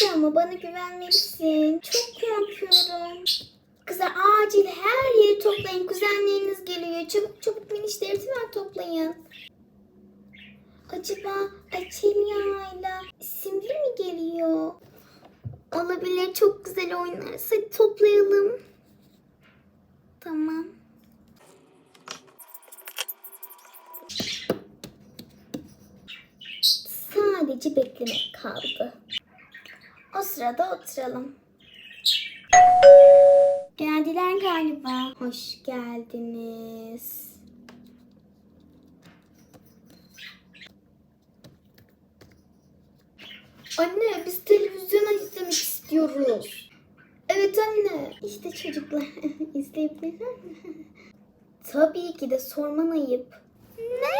Hadi ama bana güvenmelisin. Çok korkuyorum. Kızlar acil her yeri toplayın. Kuzenleriniz geliyor. Çabuk çabuk minişleri hemen toplayın. Acaba Açelya'yla Simli mi geliyor? Olabilir. Çok güzel oynarız. Hadi toplayalım. Tamam. Sadece beklemek kaldı. O sırada oturalım. Geldiler galiba. Hoş geldiniz. Anne biz televizyona izlemek istiyoruz. Evet anne. İşte çocuklar izleyebilirler mi? Tabii ki de sorman ayıp. Ne?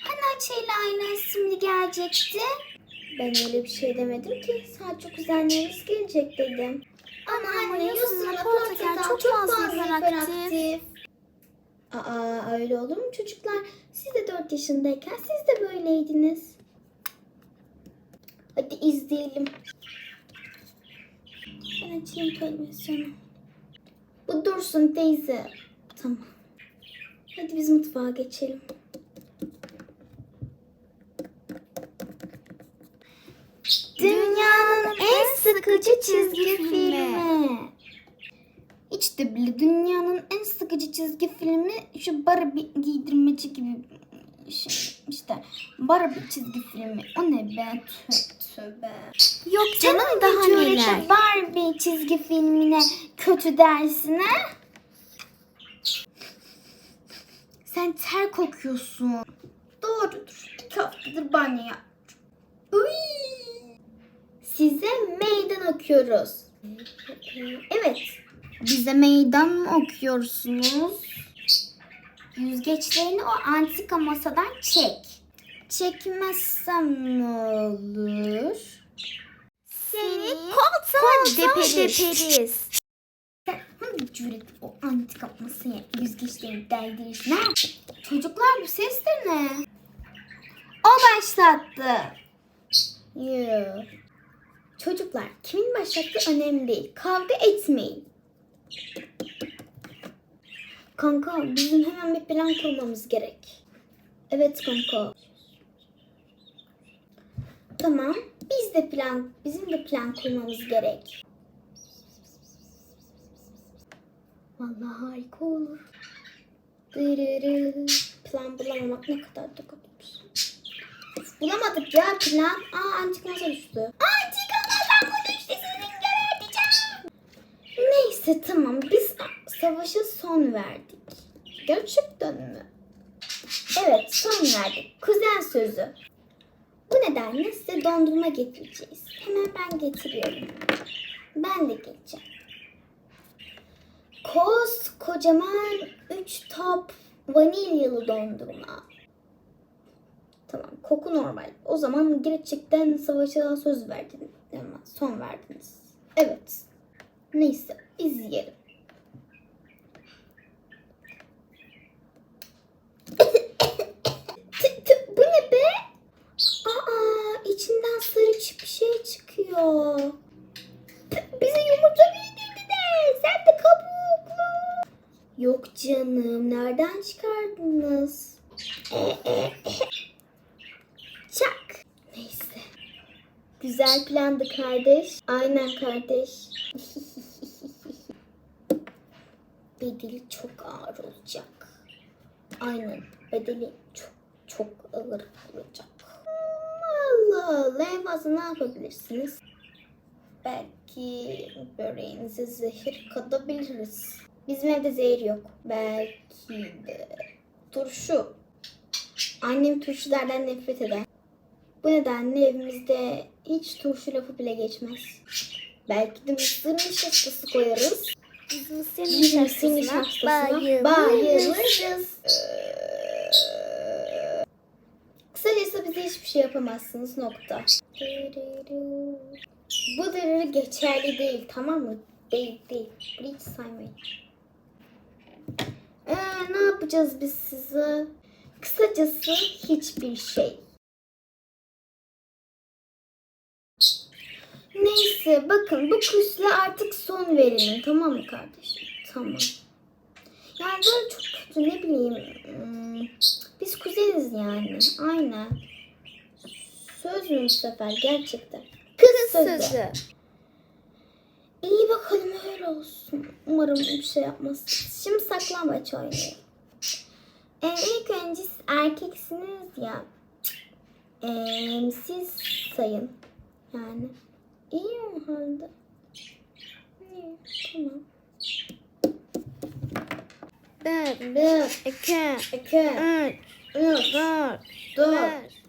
Hani Açayla aynı isimli gelecekti? Ben öyle bir şey demedim ki. Sadece kuzenlerimiz gelecek dedim. Ama anne Yusuf'la Portakal çok, fazla hiperaktif. Aa öyle olur mu çocuklar? Siz de 4 yaşındayken siz de böyleydiniz. Hadi izleyelim. Ben açayım televizyonu. Bu dursun teyze. Tamam. Hadi biz mutfağa geçelim. Dünyanın en sıkıcı çizgi filmi. İşte bile dünyanın en sıkıcı çizgi filmi şu Barbie giydirmeci gibi şey işte Barbie çizgi filmi. O ne be? Tövbe. Yok canım daha neler. Barbie çizgi filmine kötü dersin ha? Sen ter kokuyorsun. Doğrudur. İki haftadır banyo yaptım. Uy. Size meydan okuyoruz. Evet. Bize meydan mı okuyorsunuz? Yüzgeçlerini o antika masadan çek. Çekmezsem ne olur? Seni koltuğa deperiz. Sen hangi cüret o antika masaya yüzgeçlerini deldirirsin ha? Çocuklar bu ses de ne? O başlattı. Yoo. Çocuklar kimin başlattığı önemli değil. Kavga etmeyin. Kanka bizim hemen bir plan kurmamız gerek. Evet kanka. Tamam. Biz de plan, bizim de plan kurmamız gerek. Vallahi harika olur. Dırırı. Plan bulamamak ne kadar da kötü. Bulamadık ya plan. Aa antik masa düştü. Antik masa bu düştü sizin geberteceğim. Neyse tamam biz savaşa son verdik. Gerçekten mi? Evet son verdik. Kuzen sözü. Bu nedenle size dondurma getireceğiz. Hemen ben getiriyorum. Ben de geleceğim. Kocaman 3 top vanilyalı dondurma. Tamam koku normal. O zaman gerçekten savaşa söz verdiniz. Ama son verdiniz. Evet. Neyse izleyelim. Tı- tı- Bu ne be? Aa içinden sarı bir şey çıkıyor. Tı- Bize yumurta yedirdi de. Sen de kabuklu. Yok canım. Nereden çıkardınız? Çak. Neyse. Güzel plandı kardeş. Aynen kardeş. Bedeli çok ağır olacak. Aynen. Bedeli çok çok ağır olacak. Allah Allah. En fazla ne yapabilirsiniz? Belki böreğinize zehir katabiliriz. Bizim evde zehir yok. Belki de turşu. Annem turşulardan nefret eder. Bu nedenle evimizde hiç turşu lafı bile geçmez. Belki de mısır nişastası koyarız. Biz mısır Biz mısır nişastasına bayılırız. Kısacası bize hiçbir şey yapamazsınız nokta. Bu dırırı geçerli değil tamam mı? Değil değil. Bunu hiç saymayın. Ee, ne yapacağız biz size? Kısacası hiçbir şey. Neyse bakın bu kuşla artık son verelim tamam mı kardeşim? Tamam. Yani böyle çok kötü ne bileyim. hmm, Biz kuzeniz yani. Aynen. Söz mü bu sefer gerçekten? Kız, sözü. İyi bakalım öyle olsun. Umarım bir şey yapmaz. Şimdi saklambaç oynayalım. Ee, ilk önce siz erkeksiniz ya. Ee, siz sayın. Yani. İyi o halde. İyi, tamam. Bir, Bir, iki, iki, üç, üç, dört, dört. beş,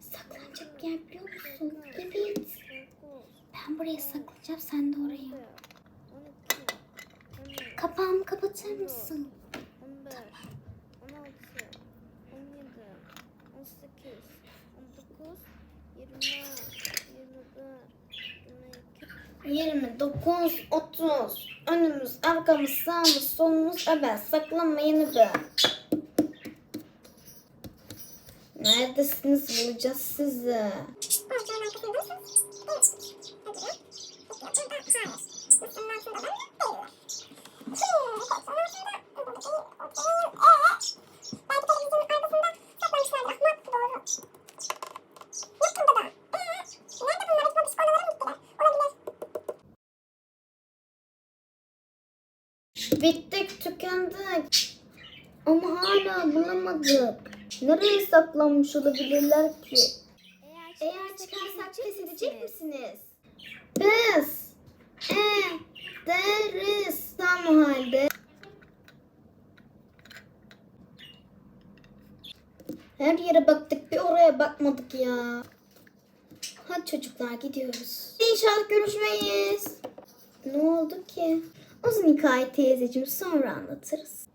Saklanacak yer biliyor musun? Evet. Ben buraya saklayacağım, sen de oraya. Kapağımı kapatır mısın? 15, 29, 30. Önümüz, arkamız, sağımız, solumuz evet. Saklanmayın be. Neredesiniz? Bulacağız sizi. Bittik, tükendik. Ama hala bulamadık. Nereye saklanmış olabilirler ki? Eğer çıkarsak pes edecek misiniz? Pes. Ederiz. Tamam o halde. Her yere baktık bir oraya bakmadık ya. Hadi çocuklar gidiyoruz. İnşallah görüşmeyiz. Ne oldu ki? Uzun hikaye teyzeciğim sonra anlatırız.